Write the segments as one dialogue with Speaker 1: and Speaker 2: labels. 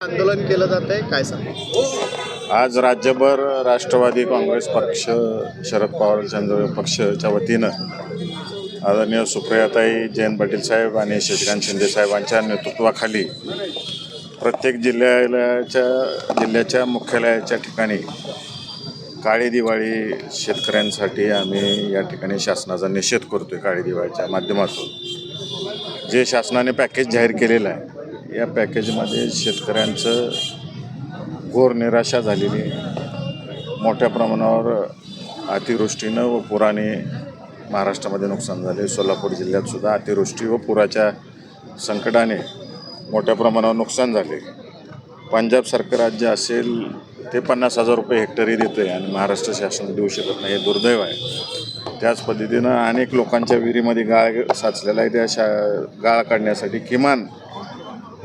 Speaker 1: आंदोलन केलं जात आहे काय सांग?
Speaker 2: आज राज्यभर राष्ट्रवादी काँग्रेस पक्ष शरद पवार चंद्र पक्षाच्या वतीनं आदरणीय सुप्रियाताई जयंत पाटील साहेब आणि शशिकांत शिंदे साहेबांच्या नेतृत्वाखाली प्रत्येक जिल्ह्याच्या जिल्ह्याच्या मुख्यालयाच्या ठिकाणी काळी दिवाळी शेतकऱ्यांसाठी आम्ही या ठिकाणी शासनाचा निषेध करतो आहे काळी दिवाळीच्या माध्यमातून. जे शासनाने पॅकेज जाहीर केलेलं आहे या पॅकेजमध्ये शेतकऱ्यांचं घोर निराशा झालेली मोठ्या प्रमाणावर अतिवृष्टीनं व पुराने महाराष्ट्रामध्ये नुकसान झाले. सोलापूर जिल्ह्यातसुद्धा अतिवृष्टी व पुराच्या संकटाने मोठ्या प्रमाणावर नुकसान झाले. पंजाबसारखं राज्य असेल ते पन्नास हजार रुपये हेक्टरी देतं आहे आणि महाराष्ट्र शासन देऊ शकत नाही हे दुर्दैव आहे. त्याच पद्धतीनं अनेक लोकांच्या विहिरीमध्ये गाळ साचलेला आहे. त्या शा गाळ काढण्यासाठी किमान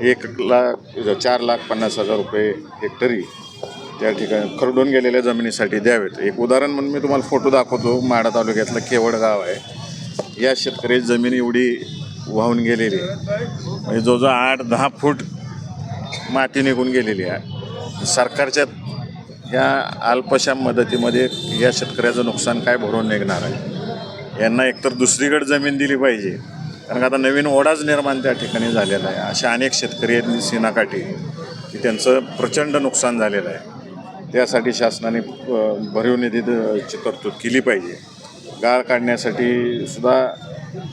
Speaker 2: एक लाख चार लाख पन्नास हजार रुपये हेक्टरी त्या ठिकाणी खरडून गेलेल्या जमिनीसाठी द्यावेत. एक उदाहरण म्हणून मी तुम्हाला फोटो दाखवतो. माडा तालुक्यातलं केवड गाव आहे. या शेतकरी जमीन एवढी वाहून गेलेली आहे. म्हणजे जवळजवळ आठ दहा फूट माती निघून गेलेली आहे. सरकारच्या या अल्पशा मदतीमध्ये या शेतकऱ्याचं नुकसान काय भरून निघणार आहे? यांना एकतर दुसरीकडे जमीन दिली पाहिजे. कारण का आता नवीन ओढाच निर्माण त्या ठिकाणी झालेला आहे. अशा अनेक शेतकरी आहेत सीनाकाठी की त्यांचं प्रचंड नुकसान झालेलं आहे. त्यासाठी शासनाने भरीव निधीची तरतूद केली पाहिजे. गाळ काढण्यासाठी सुद्धा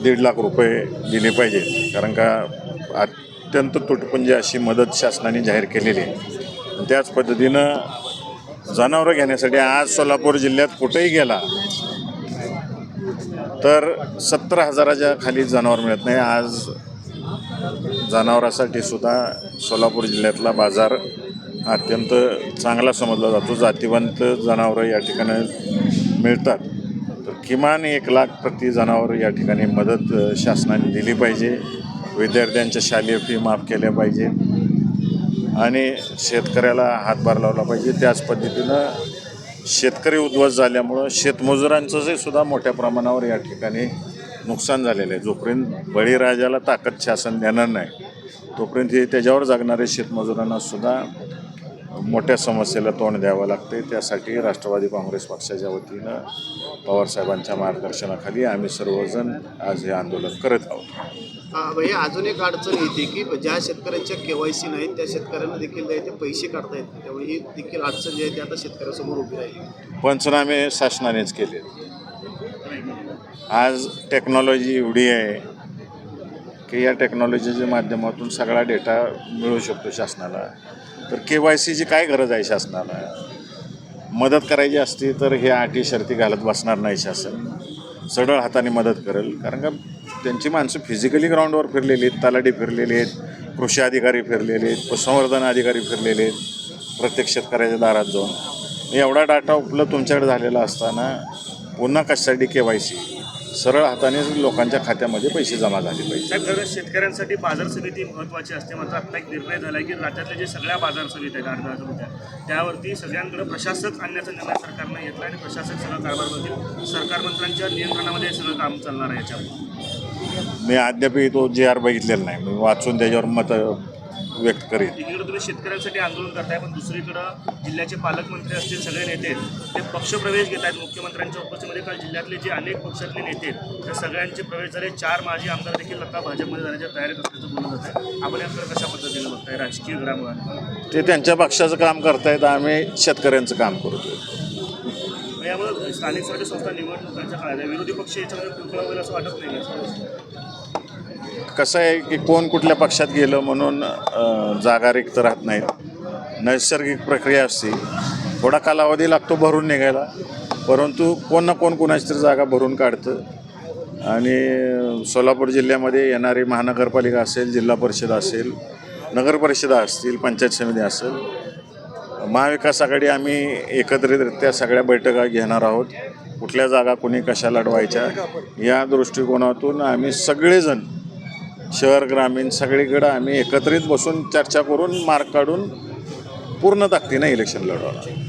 Speaker 2: दीड लाख रुपये दिले पाहिजे कारण का अत्यंत तुटपुंजी अशी मदत शासनाने जाहीर केलेली आहे. त्याच पद्धतीनं जनावरं घेण्यासाठी आज सोलापूर जिल्ह्यात कुठेही गेला तर सत्तर हजाराच्या खाली जनावर मिळत नाही. आज जनावरासाठी सुद्धा सोलापूर जिल्ह्यातला बाजार अत्यंत चांगला समजला जातो. जातीवंत जनावरं या ठिकाणी मिळतात. तर किमान एक लाख प्रति जनावर या ठिकाणी मदत शासनाने दिली पाहिजे. विद्यार्थ्यांच्या शालेय फी माफ केल्या पाहिजे. आणि शेतकऱ्याला हातभार लावला पाहिजे. त्याच पद्धतीनं शेतकरी उद्ध्वस्त झाल्यामुळं शेतमजुरांचंही सुद्धा मोठ्या प्रमाणावर या ठिकाणी नुकसान झालेलं आहे. जोपर्यंत बळीराजाला ताकद शासन देणार नाही तोपर्यंत हे त्याच्यावर जगणारे शेतमजुरांना सुद्धा मोठ्या समस्येला तोंड द्यावं लागते. त्यासाठी राष्ट्रवादी काँग्रेस पक्षाच्या वतीनं पवारसाहेबांच्या मार्गदर्शनाखाली आम्ही सर्वजण आज हे आंदोलन करत आहोत.
Speaker 1: भैया अजून एक अडचण येते की ज्या शेतकऱ्यांच्या के वाय सी नाहीत त्या शेतकऱ्यांना देखील जे ते पैसे काढता येत नाही. त्यामुळे ही देखील अडचण जी आहे ती आता शेतकऱ्यासमोर उभी राहील.
Speaker 2: पंचनामे शासनानेच केले आज टेक्नॉलॉजी एवढी आहे की या टेक्नॉलॉजीच्या माध्यमातून सगळा डेटा मिळू शकतो शासनाला. तर के वाय सीची काय गरज आहे शासनाला? मदत करायची असती तर हे अटी शर्ती घालत बसणार नाही शासन. सरळ हाताने मदत करेल. कारण का त्यांची माणसं फिजिकली ग्राउंडवर फिरलेली आहेत तलाठी फिरलेली आहेत कृषी अधिकारी फिरलेले आहेत पशुसंवर्धन अधिकारी फिरलेले आहेत प्रत्येक शेतकऱ्याच्या दारात जाऊन. एवढा डाटा उपलब्ध तुमच्याकडे झालेला असताना पुन्हा कशासाठी के वाय सी? सरळ हाताने लोकांच्या खात्यामध्ये पैसे जमा झाले पाहिजे.
Speaker 3: साहेब शेतकऱ्यांसाठी बाजार समिती महत्त्वाची असते. मात्र आता एक निर्णय झाला आहे की राज्यातल्या जे सगळ्या बाजार समिती आहेत समित्या त्यावरती सगळ्यांकडे प्रशासक आणण्याचा निर्णय सरकारनं घेतला आणि प्रशासक सगळं कारभार करतील सरकार मंत्र्यांच्या नियंत्रणामध्ये सगळं काम चालणार आहे याच्यावर.
Speaker 2: मी अद्याप तो जे आर बघितलेला नाही. मी वाचून त्याच्यावर मत व्यक्त करेन
Speaker 3: एकीकडे तुम्ही शेतकऱ्यांसाठी आंदोलन करताय पण दुसरीकडं जिल्ह्याचे पालकमंत्री असतील सगळे नेते ते पक्षप्रवेश घेत आहेत. मुख्यमंत्र्यांच्या उपस्थितीमध्ये काल जिल्ह्यातले जे अनेक पक्षातले नेते त्या सगळ्यांचे प्रवेश झाले. चार माजी आमदार देखील आता भाजपमध्ये जाण्याच्या तयारीत असल्याचं बोललं जात आहे आपण याकडे कशा पद्धतीने बघताय? राजकीय घडामोडी.
Speaker 2: ते त्यांच्या पक्षाचं काम करतायत आम्ही शेतकऱ्यांचं काम करतोय.
Speaker 3: यामुळे स्थानिक स्वराज्य संस्था निवडणुकांच्या काळात विरोधी पक्ष याच्यामध्ये होईल असं वाटत नाही
Speaker 2: कसं आहे की कोण कुठल्या पक्षात गेलं म्हणून जागा रिक्त राहत नाहीत. नैसर्गिक प्रक्रिया असते. थोडा कालावधी लागतो भरून निघायला. परंतु कोण ना कोण कोणाची तरी जागा भरून काढतं. आणि सोलापूर जिल्ह्यामध्ये येणारी महानगरपालिका असेल जिल्हा परिषद असेल नगरपरिषदा असतील पंचायत समिती असेल महाविकास आघाडी आम्ही एकत्रितरित्या सगळ्या बैठका घेणार आहोत. कुठल्या जागा कोणी कशा लढवायच्या या दृष्टिकोनातून आम्ही सगळेजण शहर ग्रामीण सगळीकडं आम्ही एकत्रित बसून चर्चा करून मार्क काढून पूर्ण ताकदीनं इलेक्शन लढवणार.